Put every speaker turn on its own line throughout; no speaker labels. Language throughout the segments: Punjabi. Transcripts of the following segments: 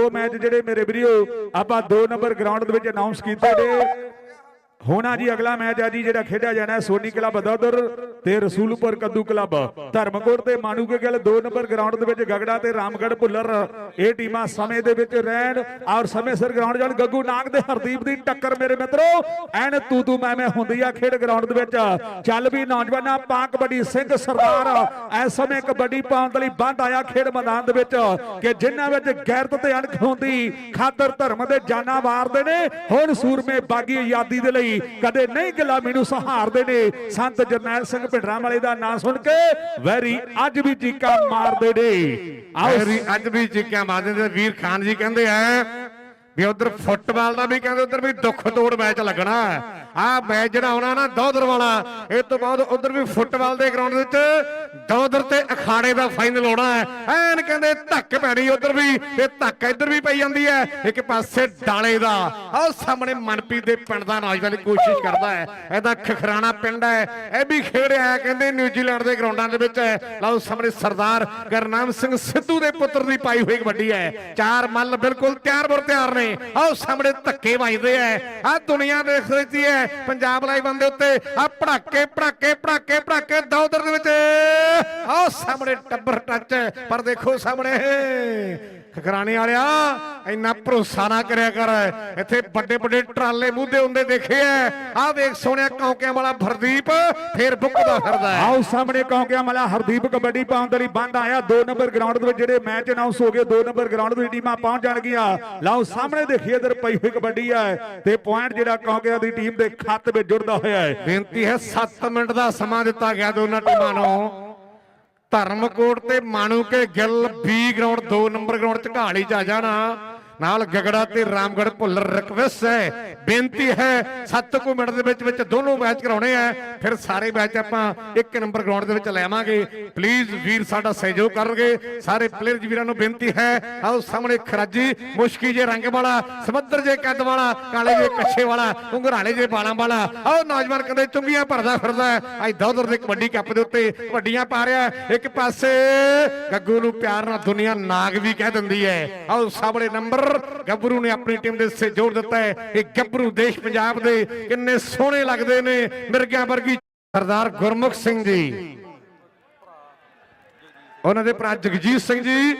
ਦੋ ਮੈਚ ਜਿਹੜੇ ਮੇਰੇ ਵੀਰੋ ਆਪਾਂ 2 ਨੰਬਰ ਗਰਾਊਂਡ ਦੇ ਵਿੱਚ ਅਨਾਉਂਸ ਕੀਤੇ ਨੇ। ਹੋਣਾ ਜੀ ਅਗਲਾ ਮੈਚ ਆ ਜੀ ਜਿਹੜਾ ਖੇਡਿਆ ਜਾਣਾ ਹੈ ਸੋਨੀ ਕਲੱਬ ਦੌਦਰ ਤੇ ਰਸੂਲਪੁਰ ਕੱਦੂ ਕਲੱਬ। ਧਰਮਕੋਟ ਤੇ ਮਾਨੂਕੇ ਗਿੱਲ 2 ਨੰਬਰ ਗਰਾਊਂਡ ਦੇ ਵਿੱਚ ਗਗੜਾ ਤੇ ਰਾਮਗੜ੍ਹ ਭੁੱਲਰ। ਇਹ ਟੀਮਾਂ ਸਮੇਂ ਦੇ ਵਿੱਚ ਰਹਿਣ ਔਰ ਸਮੇਂ ਸਿਰ ਗਰਾਊਂਡ ਜਾਣ। ਗੱਗੂ ਨਾਗ ਤੇ ਹਰਦੀਪ ਦੀ ਟੱਕਰ ਮੇਰੇ ਮਿੱਤਰੋ। ਐਨ ਤੂ ਤੂ ਮੈਂ ਮੈਂ ਹੁੰਦੀ ਆ ਖੇਡ ਗਰਾਊਂਡ ਦੇ ਵਿੱਚ। ਚੱਲ ਵੀ ਨੌਜਵਾਨਾਂ ਪਾ ਕਬੱਡੀ ਸਿੰਘ ਸਰਦਾਰ। ਇਸ ਸਮੇਂ ਕਬੱਡੀ ਪਾਉਣ ਦੇ ਲਈ ਬੰਦ ਆਇਆ ਖੇਡ ਮੈਦਾਨ ਦੇ ਵਿੱਚ। ਕਿ ਜਿਨ੍ਹਾਂ ਵਿੱਚ ਗੈਰਤ ਤੇ ਅਣਖ ਹੁੰਦੀ, ਖਾਤਰ ਧਰਮ ਦੇ ਜਾਨਾਂ ਵਾਰਦੇ ਨੇ। ਹੁਣ ਸੂਰਮੇ ਬਾਗੀ ਆਜ਼ਾਦੀ ਦੇ ਲਈ ਕਦੇ ਨਹੀਂ ਗਿਲਾ ਮੈਨੂੰ ਸਹਾਰਦੇ ਨੇ। ਸੰਤ ਜਰਨੈਲ ਸਿੰਘ ਭਿੰਡਰਾਂ ਵਾਲੇ ਦਾ ਨਾਂ ਸੁਣ ਕੇ ਵੈਰੀ ਅੱਜ ਵੀ ਚੀਕਾਂ ਮਾਰਦੇ ਨੇ। ਆਓ।
ਅੱਜ ਵੀ ਚੀਕਾਂ ਮਾਰਦੇ ਨੇ। ਵੀਰ ਖਾਨ ਜੀ ਕਹਿੰਦੇ ਆ ਵੀ ਉਧਰ ਫੁੱਟਬਾਲ ਦਾ ਵੀ ਕਹਿੰਦੇ ਉਧਰ ਵੀ ਦੁੱਖ ਤੋੜ ਮੈਚ ਲੱਗਣਾ ਆ ਮੈਚ ਜਿਹੜਾ ਹੋਣਾ ਨਾ ਦੌਦਰ ਵਾਲਾ ਇਹ ਤੋਂ ਬਾਅਦ ਉਧਰ ਵੀ ਫੁੱਟਬਾਲ ਦੇ ਗਰਾਊਂਡ ਵਿੱਚ ਦੌਦਰ ਤੇ ਅਖਾੜੇ ਦਾ ਫਾਈਨਲ ਹੋਣਾ ਹੈ। ਐਨ ਕਹਿੰਦੇ ਧੱਕ ਪੈਣੀ ਉਧਰ ਵੀ ਤੇ ਧੱਕ ਇੱਧਰ ਵੀ ਪਈ ਜਾਂਦੀ ਹੈ। ਇੱਕ ਪਾਸੇ ਡਾਲੇ ਦਾ। ਆਹ ਸਾਹਮਣੇ ਮਨਪ੍ਰੀਤ ਦੇ ਪਿੰਡ ਦਾ ਨੌਜਵਾਨ ਕੋਸ਼ਿਸ਼ ਕਰਦਾ ਹੈ। ਇਹਦਾ ਖਖਰਾਣਾ ਪਿੰਡ ਹੈ। ਇਹ ਵੀ ਖੇਡਿਆ ਹੈ ਕਹਿੰਦੇ ਨਿਊਜ਼ੀਲੈਂਡ ਦੇ ਗਰਾਊਂਡਾਂ ਦੇ ਵਿੱਚ। ਹੈ ਲਓ ਸਾਹਮਣੇ ਸਰਦਾਰ ਗਰਨਾਮ ਸਿੰਘ ਸਿੱਧੂ ਦੇ ਪੁੱਤਰ ਦੀ ਪਾਈ ਹੋਈ ਕਬੱਡੀ ਹੈ। ਚਾਰ ਮੱਲ ਬਿਲਕੁਲ ਤਿਆਰ ਬਰ ਤਿਆਰ ਨੇ। ਆਓ ਸਾਹਮਣੇ ਧੱਕੇ ਵੱਜਦੇ ਐ ਆਹ ਦੁਨੀਆ ਦੇਖ ਰਹੀ ਹੈ। ਪੰਜਾਬ ਲਾਈਵ ਬੰਦੇ ਉੱਤੇ ਆ ਪੜਾਕੇ ਪੜਾਕੇ ਪੜਾਕੇ ਪੜਾਕੇ ਦੌਦਰ ਦੇ ਵਿੱਚ। ਆਓ ਸਾਹਮਣੇ ਟੱਬਰ ਟੱਚ ਪਰ ਦੇਖੋ ਸਾਹਮਣੇ। ਖਕਰਾਣੇ ਵਾਲਿਆ ਇੰਨਾ ਭਰੋਸਾ ਨਾ ਕਰਿਆ ਕਰ। ਇੱਥੇ ਵੱਡੇ ਵੱਡੇ ਟਰਾਲੇ ਮੂਹਦੇ ਹੁੰਦੇ ਦੇਖੇ ਐ। ਆ ਵੇਖ ਸੋਹਣਿਆ ਕੌਂਕਿਆਂ ਵਾਲਾ ਫਰਦੀਪ ਫੇਰ ਬੁੱਕਦਾ ਫਿਰਦਾ ਹੈ
ਆਓ ਸਾਹਮਣੇ ਕੌਂਕਿਆ ਮਲਾ ਹਰਦੀਪ ਕਬੱਡੀ ਪਾਉਣ ਦੇ ਲਈ ਬੰਦ ਆਇਆ। 2 ਨੰਬਰ ਗਰਾਊਂਡ ਦੇ ਵਿੱਚ ਜਿਹੜੇ ਮੈਚ ਅਨਾਉਂਸ ਹੋ ਗਏ 2 ਨੰਬਰ ਗਰਾਊਂਡ ਦੀ ਟੀਮਾਂ ਪਹੁੰਚ ਜਾਣਗੀਆਂ। ਲਓ ਸਾਹਮਣੇ ਦੇਖੀਏ ਇਧਰ ਪਈ ਹੋਈ ਕਬੱਡੀ ਹੈ ਤੇ ਪੁਆਇੰਟ ਜਿਹੜਾ ਕੌਂਕਿਆ ਦੀ ਟੀਮ ਦੇ ਖਾਤੇ ਵਿੱਚ ਜੁੜਦਾ ਹੋਇਆ ਹੈ
ਬੇਨਤੀ ਹੈ 7 ਮਿੰਟ ਦਾ ਸਮਾਂ ਦਿੱਤਾ ਗਿਆ ਦੋਨਾਂ ਟੀਮਾਂ ਨੂੰ। ਧਰਮਕੋਟ ਤੇ Manuke Gill B ground 2 number ground ਚ ਝਕਾਲੀ ਚ ਆ ਜਾਣਾ। ਨਾਲ ਗਗੜਾ ਤੇ ਰਾਮਗੜ ਭੁੱਲਰ ਰਿਕਵੈਸਟ ਹੈ। ਬੇਨਤੀ ਹੈ 7 ਕੁ ਮਿੰਟ ਦੇ ਵਿੱਚ ਵਿੱਚ ਦੋਨੋਂ ਮੈਚ ਕਰਾਉਣੇ ਆ। ਫਿਰ ਸਾਰੇ ਮੈਚ ਆਪਾਂ 1 ਨੰਬਰ ਗਰਾਊਂਡ ਦੇ ਵਿੱਚ ਲੈਵਾਂਗੇ ਪਲੀਜ਼ ਵੀਰ ਸਾਡਾ ਸਹਿਯੋਗ ਕਰਨਗੇ। ਸਾਰੇ ਪਲੇਅਰ ਵੀਰਾਂ ਨੂੰ ਬੇਨਤੀ ਹੈ। ਆਓ ਸਾਹਮਣੇ ਖਰਾਜੀ, ਮੁਸ਼ਕੀ ਜੇ ਰੰਗ ਵਾਲਾ, ਸਮੁੰਦਰ ਜੇ ਕੱਦ ਵਾਲਾ, ਕਾਲੇ ਜੇ ਕੱਛੇ ਵਾਲਾ ਘੁੰਗਰਾਲੇ ਜੇ ਬਾਲਾਂ ਵਾਲਾ। ਆਓ ਨੌਜਵਾਨ ਕਹਿੰਦੇ ਚੁੰਗੀਆਂ ਭਰਦਾ ਫਿਰਦਾ ਅੱਜ ਦੌਦਰ ਦੇ ਕਬੱਡੀ ਕੱਪ ਦੇ ਉੱਤੇ ਵੱਡੀਆਂ ਪਾ ਰਿਹਾ ਇੱਕ ਪਾਸੇ ਗੱਗੂ ਨੂੰ ਪਿਆਰ ਨਾਲ ਦੁਨੀਆ ਨਾਗ ਵੀ ਕਹਿ ਦਿੰਦੀ ਹੈ। ਆਓ ਸਾਹਮਣੇ ਨੰਬਰ ਗੱਭਰੂ ਨੇ ਆਪਣੀ ਟੀਮ ਦੇ ਹਿੱਸੇ ਜੋੜ ਦਿੱਤਾ ਹੈ। ਇਹ ਗੱਭਰੂ ਦੇਸ਼ ਪੰਜਾਬ ਦੇ ਕਿੰਨੇ ਸੋਹਣੇ ਲੱਗਦੇ ਨੇ। ਮਿਰਗਿਆਂ ਵਰਗੀ ਸਰਦਾਰ ਗੁਰਮੁਖ ਸਿੰਘ ਜੀ। ਉਹਨਾਂ ਦੇ ਭਰਾ ਜਗਜੀਤ ਸਿੰਘ ਜੀ,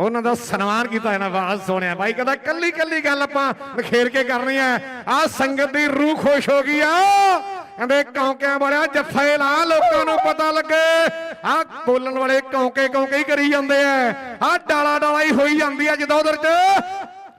ਉਹਨਾਂ ਦਾ ਸਨਮਾਨ ਕੀਤਾ ਇਹਨਾਂ ਆਵਾਜ਼ ਸੋਹਣਿਆ ਬਾਈ, ਕਹਿੰਦਾ ਕੱਲੀ ਕੱਲੀ ਗੱਲ ਆਪਾਂ ਨਖੇਰ ਕੇ ਕਰਨੀ ਹੈ। ਆ ਸੰਗਤ ਦੀ ਰੂਹ ਖੁਸ਼ ਹੋ ਗਈ ਆ। ਕਹਿੰਦੇ ਕੌਂਕਿਆਂ ਵਾਲਿਆ ਜੱਫੇ ਲਾ, ਲੋਕਾਂ ਨੂੰ ਪਤਾ ਲੱਗੇ। ਆ ਬੋਲਣ ਵਾਲੇ ਕੌਂਕੇ ਕੌਂਕੇ ਹੀ ਕਰੀ ਜਾਂਦੇ ਆ। ਆ ਡਾਲਾ ਡਾਲਾ ਹੀ ਹੋਈ ਜਾਂਦੀ ਆ ਜਦੋਂ ਉਧਰ ਚ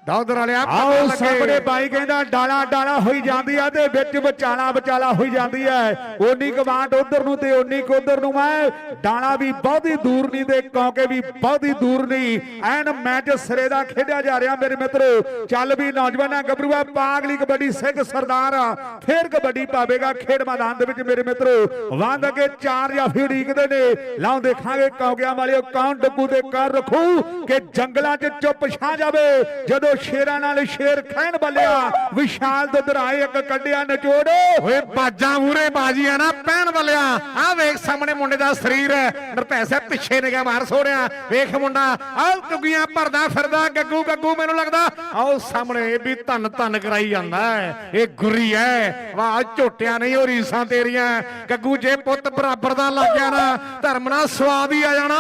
ਦੌਦਰ ਵਾਲਿਆ
ਆਓ। ਸਾਹਮਣੇ ਬਾਈ ਕਹਿੰਦਾ ਡਾਲਾ ਡਾਲਾ ਹੋਈ ਜਾਂਦੀ ਆ ਤੇ ਵਿੱਚ ਵਿਚਾਲਾ ਵਿਚਾਲਾ ਹੋਈ ਜਾਂਦੀ ਹੈ ਓਨੀ ਕਮਾਂਡ ਉਧਰ ਨੂੰ ਤੇ ਓਨੀ ਕੁ ਉਧਰ ਨੂੰ ਹੈ ਡਾਲਾ ਵੀ ਬਹੁਤੀ ਦੂਰ ਨਹੀਂ ਤੇ ਕੌਂਕੇ ਵੀ ਬਹੁਤੀ ਦੂਰ ਨਹੀਂ। ਐਨ ਮੈਚ ਸਿਰੇ ਦਾ ਖੇਡਿਆ ਜਾ ਰਿਹਾ ਮੇਰੇ ਮਿੱਤਰੋ। ਚੱਲ ਵੀ ਨੌਜਵਾਨਾਂ ਗੱਭਰੂਆ ਪਾਗਲੀ ਕਬੱਡੀ ਸਿੰਘ ਸਰਦਾਰ ਫੇਰ ਕਬੱਡੀ ਪਾਵੇਗਾ ਖੇਡ ਮੈਦਾਨ ਦੇ ਵਿੱਚ ਮੇਰੇ ਮਿੱਤਰੋ। ਵੰਦ ਕੇ ਚਾਰ ਜਾਂ ਫਿਰ ਉਡੀਕਦੇ ਨੇ। ਲਾਉ ਦੇਖਾਂਗੇ ਕੌਂਕਿਆਂ ਵਾਲਿਓ ਕੌਣ ਡੱਬੂ ਤੇ ਕਰ ਰੱਖੂ। ਕਿ ਜੰਗਲਾਂ 'ਚ ਚੁੱਪ ਛਾ ਜਾਵੇ। ਜਦੋਂ ਸ਼ੇਰਾਂ ਨਾਲ ਸ਼ੇਰ ਖੈਣ ਬੱਲਿਆ। ਵਿਸ਼ਾਲ ਦੁਧਰਾਏ ਇੱਕ ਕੱਢਿਆ ਨਚੋੜ।
ਓਏ ਬਾਜਾਂ ਮੂਰੇ ਬਾਜੀਆਂ ਨਾ ਪੈਣ ਵਾਲਿਆ ਆ ਵੇਖ ਸਾਹਮਣੇ ਮੁੰਡੇ ਦਾ ਸਰੀਰ ਨਰਪੈ ਸਾਹਿਬ ਪਿੱਛੇ ਨਿਗਾ ਮਾਰ ਸੋੜਿਆ ਵੇਖ ਮੁੰਡਾ, ਆਹ ਟੁੱਗੀਆਂ ਭਰਦਾ ਫਿਰਦਾ, ਗੱਗੂ ਗੱਗੂ ਮੈਨੂੰ ਲੱਗਦਾ। ਆਓ ਸਾਹਮਣੇ ਇਹ ਵੀ ਧੰਨ ਧੰਨ ਕਰਾਈ ਜਾਂਦਾ ਹੈ। ਇਹ ਗੁਰੀ ਹੈ। ਵਾਹ, ਝੋਟਿਆਂ ਨਹੀਂ ਹੋ ਰੀਸਾਂ ਤੇਰੀਆਂ। ਗੱਗੂ ਜੇ ਪੁੱਤ ਬਰਾਬਰ ਦਾ ਲੱਗ ਗਿਆ ਨਾ, ਧਰਮ ਨਾਲ ਸਵਾਦ ਹੀ ਆ ਜਾਣਾ।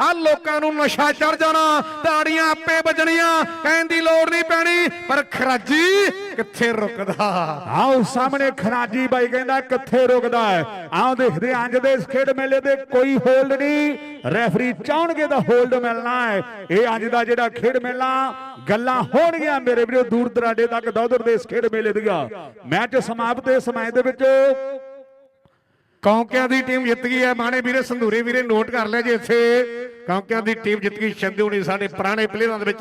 ਆ ਲੋਕਾਂ ਨੂੰ ਨਸ਼ਾ ਚੜ ਜਾਣਾ। ਤਾੜੀਆਂ ਆਪੇ ਵੱਜਣੀਆਂ। ਕਹਿੰਦੀ ਲੋੜ ਨਹੀਂ ਪੈਣੀ ਪਰ ਖਰਾਜੀ ਕਿੱਥੇ ਰੁਕਦਾ?
ਆਓ ਸਾਹਮਣੇ ਖਰਾਜੀ ਬਾਈ ਕਹਿੰਦਾ ਕਿੱਥੇ ਰੁਕਦਾ ਆਓ ਦੇਖਦੇ ਹਾਂ ਅੱਜ ਦੇ ਇਸ ਖੇਡ ਮੇਲੇ ਦੇ ਕੋਈ ਹੋਲਡ ਨਹੀਂ। ਰੈਫਰੀ ਚਾਹਣਗੇ ਤਾਂ ਹੋਲਡ ਮਿਲਣਾ ਹੈ। ਇਹ ਅੱਜ ਦਾ ਜਿਹੜਾ ਖੇਡ ਮੇਲਾ ਗੱਲਾਂ ਹੋਣਗੀਆਂ ਮੇਰੇ ਵੀਰੋ ਦੂਰ ਦਰਾਡੇ ਤੱਕ ਦੌਦਰ ਦੇ ਇਸ ਖੇਡ ਮੇਲੇ ਦੀਆਂ। ਮੈਚ ਸਮਾਪਤ ਇਸ ਮੈਚ ਦੇ ਵਿੱਚ
ਕੌਂਕਿਆਂ ਦੀ ਟੀਮ ਜਿੱਤ ਗਈ ਹੈ। ਮਾਣੇ ਵੀਰੇ ਸੰਧੂਰੇ ਵੀਰੇ ਨੋਟ ਕਰ ਲਿਆ ਜੀ ਇੱਥੇ। ਕੌਂਕਿਆਂ ਦੀ ਟੀਮ ਜਿੱਤ ਗਈ ਸ਼ੰਦੂ ਨੇ ਸਾਡੇ ਪੁਰਾਣੇ ਪਲੇਅਰਾਂ ਦੇ ਵਿੱਚ